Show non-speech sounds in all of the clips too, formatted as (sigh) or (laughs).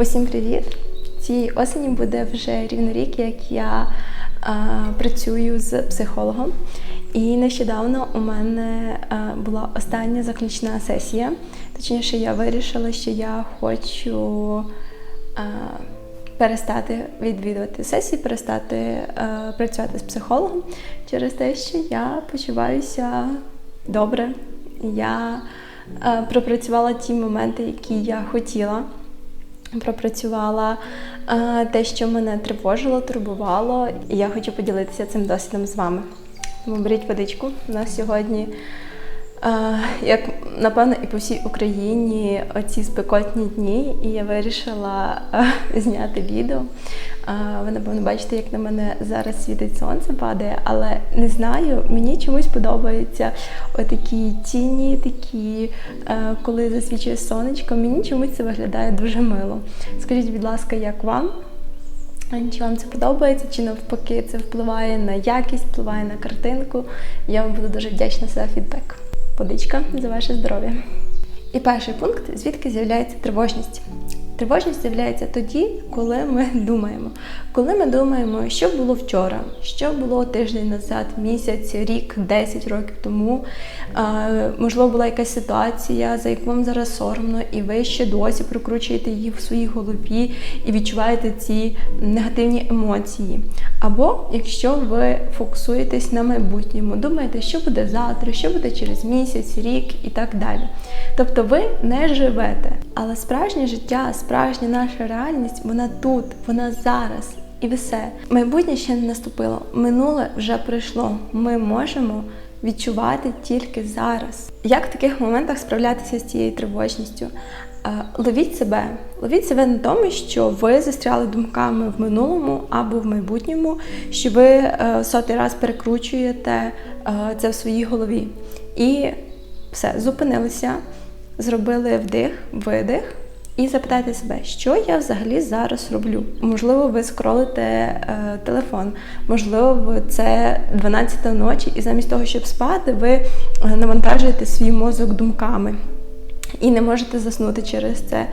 Усім привіт! Цієї осені буде вже рівно рік, як я а, працюю з психологом. І нещодавно у мене а, була остання заключна сесія. Точніше, я вирішила, що я хочу а, перестати відвідувати сесії, перестати а, працювати з психологом через те, що я почуваюся добре. Я а, пропрацювала ті моменти, які я хотіла пропрацювала е, те, що мене тривожило, турбувало, і я хочу поділитися цим досвідом з вами. Тому беріть водичку. У нас сьогодні, як напевно, і по всій Україні оці спекотні дні, і я вирішила (laughs) зняти відео. Ви, напевно, бачите, як на мене зараз світить сонце падає, але не знаю, мені чомусь подобаються отакі тіні, такі, коли засвічує сонечко, мені чомусь це виглядає дуже мило. Скажіть, будь ласка, як вам? Чи вам це подобається, чи навпаки це впливає на якість, впливає на картинку? Я вам буду дуже вдячна за фідбек. Водичка за ваше здоров'я. І перший пункт, звідки з'являється тривожність. Тривожність з'являється тоді, коли ми думаємо. Коли ми думаємо, що було вчора, що було тиждень назад, місяць, рік, 10 років тому. Можливо, була якась ситуація, за яку вам зараз соромно, і ви ще досі прокручуєте її в своїй голові і відчуваєте ці негативні емоції. Або якщо ви фокусуєтесь на майбутньому, думаєте, що буде завтра, що буде через місяць, рік і так далі. Тобто ви не живете, але справжнє життя справжня наша реальність, вона тут, вона зараз. І все. Майбутнє ще не наступило. Минуле вже прийшло. Ми можемо відчувати тільки зараз. Як в таких моментах справлятися з цією тривожністю? Ловіть себе, ловіть себе на тому, що ви застряли думками в минулому або в майбутньому, що ви е, сотий раз перекручуєте е, це в своїй голові. І все, зупинилися, зробили вдих, видих. І запитайте себе, що я взагалі зараз роблю. Можливо, ви скролите е, телефон, можливо, це 12 ночі, і замість того, щоб спати, ви е, навантажуєте свій мозок думками і не можете заснути через це.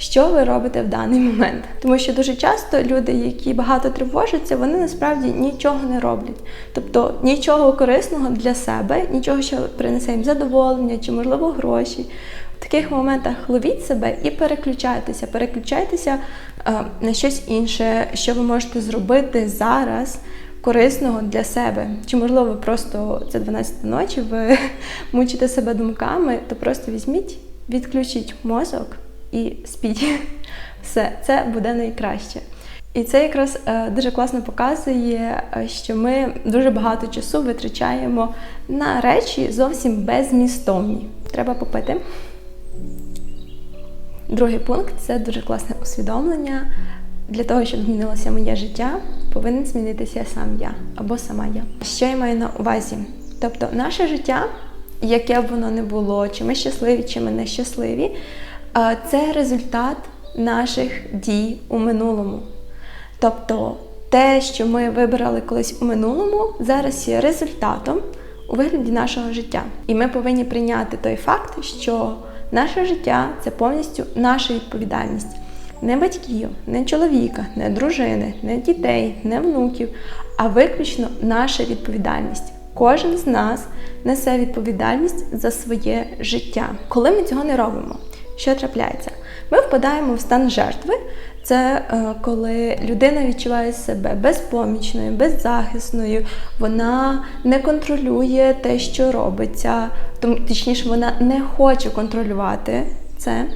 Що ви робите в даний момент? Тому що дуже часто люди, які багато тривожаться, вони насправді нічого не роблять. Тобто нічого корисного для себе, нічого, що принесе їм задоволення чи, можливо, гроші. В таких моментах ловіть себе і переключайтеся, переключайтеся е, на щось інше, що ви можете зробити зараз корисного для себе. Чи, можливо, просто це 12 ночі, ви (laughs) мучите себе думками, то просто візьміть, відключіть мозок і спіть. (laughs) Все, це буде найкраще. І це якраз е, дуже класно показує, е, що ми дуже багато часу витрачаємо на речі зовсім безмістовні. Треба попити. Другий пункт це дуже класне усвідомлення. Для того, щоб змінилося моє життя, повинен змінитися сам я або сама я. Що я маю на увазі? Тобто, наше життя, яке б воно не було, чи ми щасливі, чи ми нещасливі, це результат наших дій у минулому. Тобто, те, що ми вибирали колись у минулому, зараз є результатом у вигляді нашого життя. І ми повинні прийняти той факт, що Наше життя це повністю наша відповідальність. Не батьків, не чоловіка, не дружини, не дітей, не внуків, а виключно наша відповідальність. Кожен з нас несе відповідальність за своє життя. Коли ми цього не робимо, що трапляється? Ми впадаємо в стан жертви. Це е, коли людина відчуває себе безпомічною, беззахисною, вона не контролює те, що робиться, тому точніше, вона не хоче контролювати це.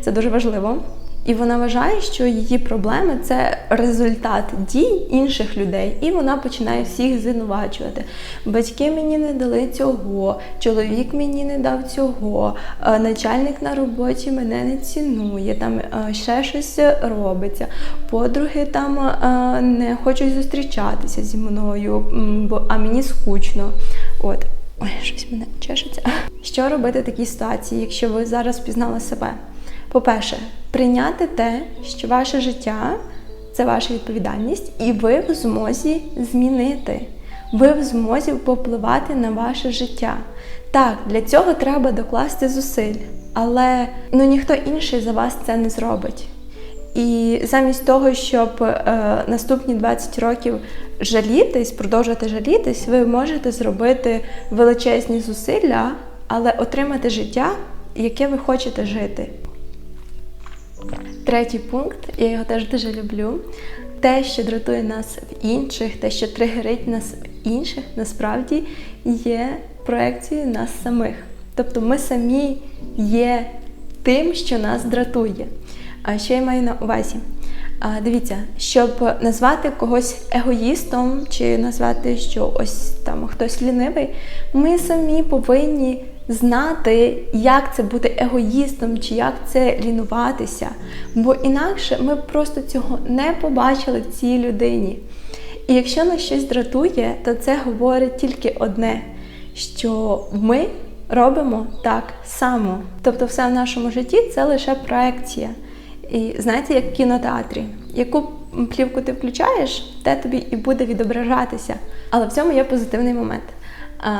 Це дуже важливо. І вона вважає, що її проблеми це результат дій інших людей, і вона починає всіх звинувачувати. Батьки мені не дали цього, чоловік мені не дав цього, е, начальник на роботі мене не цінує, там е, ще щось робиться. Подруги там е, не хочуть зустрічатися зі мною, а мені скучно. От. Ой, щось мене чешеться. Що робити в такій ситуації, якщо ви зараз впізнали себе? По-перше, прийняти те, що ваше життя це ваша відповідальність, і ви в змозі змінити. Ви в змозі попливати на ваше життя. Так, для цього треба докласти зусиль, але ну ніхто інший за вас це не зробить. І замість того, щоб е, наступні 20 років жалітись, продовжувати жалітись, ви можете зробити величезні зусилля, але отримати життя, яке ви хочете жити. Третій пункт, я його теж дуже люблю. Те, що дратує нас в інших, те, що тригерить нас в інших, насправді є проекцією нас самих. Тобто ми самі є тим, що нас дратує. А що я маю на увазі? А, Дивіться, щоб назвати когось егоїстом чи назвати, що ось там хтось лінивий, ми самі повинні знати, як це бути егоїстом, чи як це лінуватися. Бо інакше ми просто цього не побачили в цій людині. І якщо нас щось дратує, то це говорить тільки одне: що ми робимо так само. Тобто, все в нашому житті це лише проекція. І знаєте, як в кінотеатрі, яку плівку ти включаєш, те тобі і буде відображатися. Але в цьому є позитивний момент.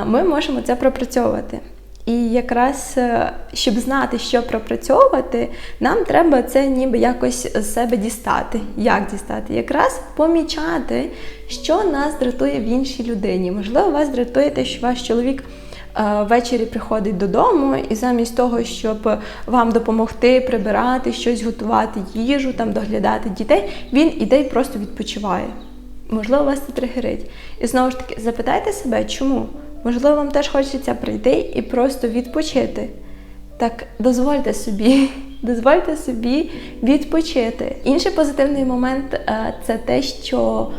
Ми можемо це пропрацьовувати. І якраз е, щоб знати, що пропрацьовувати, нам треба це ніби якось з себе дістати. Як дістати? Якраз помічати, що нас дратує в іншій людині. Можливо, вас дратує те, що ваш чоловік. Е, ввечері приходить додому, і замість того, щоб вам допомогти прибирати, щось готувати, їжу, там доглядати дітей, він іде і просто відпочиває. Можливо, вас це тригерить. І знову ж таки, запитайте себе, чому? Можливо, вам теж хочеться прийти і просто відпочити. Так дозвольте собі, (laughs) дозвольте собі відпочити. Інший позитивний момент е, це те, що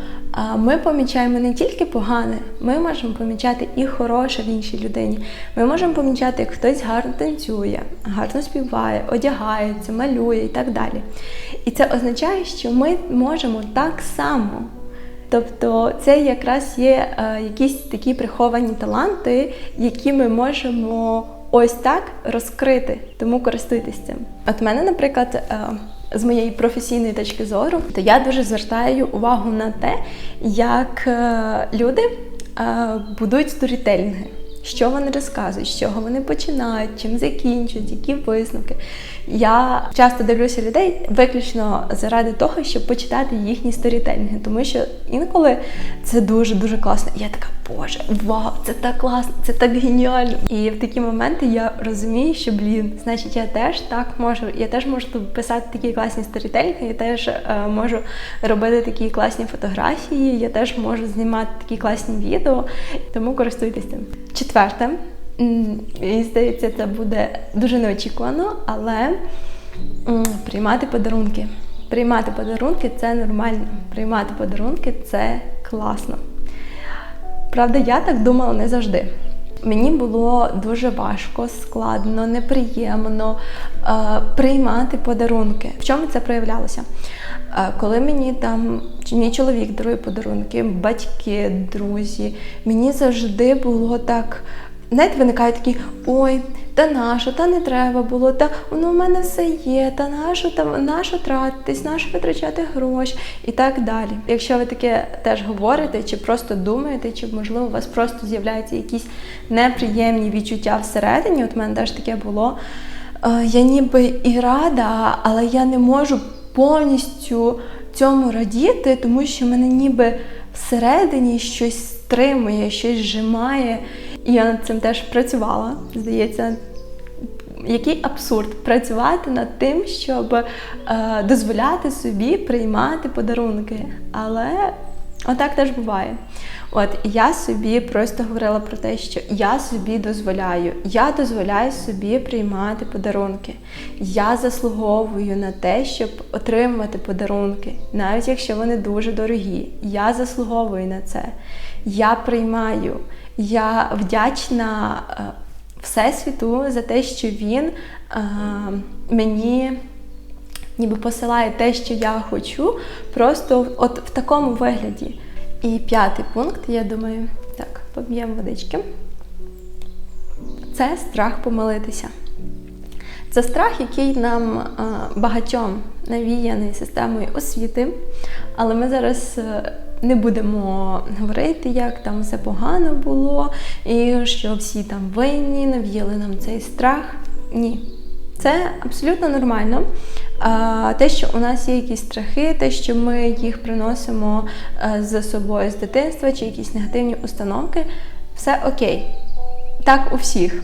ми помічаємо не тільки погане, ми можемо помічати і хороше в іншій людині. Ми можемо помічати, як хтось гарно танцює, гарно співає, одягається, малює і так далі. І це означає, що ми можемо так само. Тобто це якраз є е, якісь такі приховані таланти, які ми можемо ось так розкрити, тому користуйтесь цим. От мене, наприклад, е, з моєї професійної точки зору, то я дуже звертаю увагу на те, як е, люди будують сторітелінги. Що вони розказують, з чого вони починають, чим закінчують, які висновки. Я часто дивлюся людей виключно заради того, щоб почитати їхні сторітелінги, тому що інколи це дуже дуже класно. Я така, боже, вау, це так класно, це так геніально. І в такі моменти я розумію, що блін, значить, я теж так можу, я теж можу писати такі класні сторітелінги, я теж е, можу робити такі класні фотографії, я теж можу знімати такі класні відео, тому користуйтесь цим. Четверте. Мені здається, це буде дуже неочікувано, але приймати подарунки. Приймати подарунки це нормально. Приймати подарунки це класно. Правда, я так думала не завжди. Мені було дуже важко, складно, неприємно е, приймати подарунки. В чому це проявлялося? Е, коли мені там мій чоловік дарує подарунки, батьки, друзі, мені завжди було так Знаєте, виникає такі, ой, та нащо, та не треба було, та ну, у мене все є, та нащо, та нащо тратитись, нащо витрачати гроші і так далі. Якщо ви таке теж говорите, чи просто думаєте, чи можливо у вас просто з'являються якісь неприємні відчуття всередині, от в мене теж таке було. Е, я ніби і рада, але я не можу повністю цьому радіти, тому що мене ніби всередині щось стримує, щось зжимає. І я над цим теж працювала. Здається, який абсурд працювати над тим, щоб е, дозволяти собі приймати подарунки. Але отак теж буває. От я собі просто говорила про те, що я собі дозволяю, я дозволяю собі приймати подарунки. Я заслуговую на те, щоб отримувати подарунки, навіть якщо вони дуже дорогі. Я заслуговую на це. Я приймаю. Я вдячна е, Всесвіту за те, що він е, мені ніби посилає те, що я хочу, просто от в такому вигляді. І п'ятий пункт, я думаю, так, поб'ємо водички. Це страх помилитися. Це страх, який нам е, багатьом навіяний системою освіти, але ми зараз не будемо говорити, як там все погано було, і що всі там винні, нав'їли нам цей страх. Ні. Це абсолютно нормально. Те, що у нас є якісь страхи, те, що ми їх приносимо е, з собою з дитинства, чи якісь негативні установки, все окей. Так у всіх.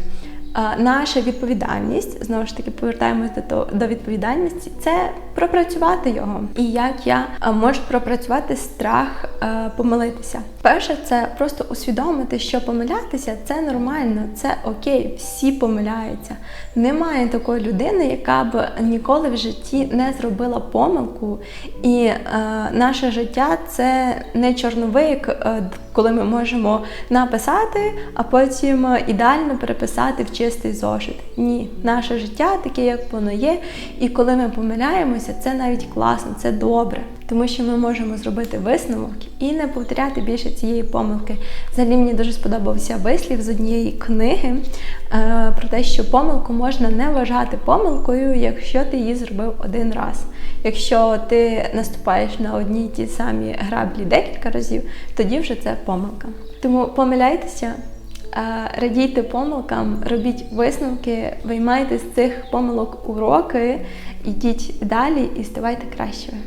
Наша відповідальність, знову ж таки, повертаємось до до відповідальності, це пропрацювати його. І як я можу пропрацювати страх помилитися. Перше, це просто усвідомити, що помилятися це нормально, це окей, всі помиляються. Немає такої людини, яка б ніколи в житті не зробила помилку. І е, наше життя це не чорновик, е, коли ми можемо написати, а потім ідеально переписати в чистий зошит. Ні, наше життя таке, як воно є. І коли ми помиляємося, це навіть класно, це добре. Тому що ми можемо зробити висновок і не повторяти більше цієї помилки. Взагалі мені дуже сподобався вислів з однієї книги е, про те, що помилку можна не вважати помилкою, якщо ти її зробив один раз. Якщо ти наступаєш на одні й ті самі граблі декілька разів, тоді вже це помилка. Тому помиляйтеся. Е, радійте помилкам, робіть висновки, виймайте з цих помилок уроки, ідіть далі і ставайте кращими.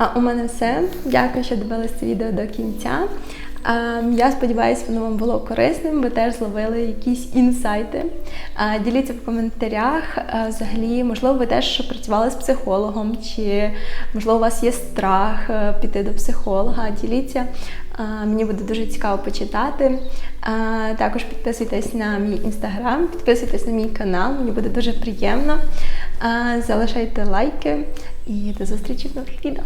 А у мене все. Дякую, що дивилися відео до кінця. Я сподіваюся, воно вам було корисним. Ви теж зловили якісь інсайти. Діліться в коментарях. Взагалі, можливо, ви теж працювали з психологом, чи можливо у вас є страх е, піти до психолога. Діліться. Мені буде дуже цікаво почитати. Також підписуйтесь на мій інстаграм, підписуйтесь на мій канал, мені буде дуже приємно. Залишайте лайки і до зустрічі в нових відео.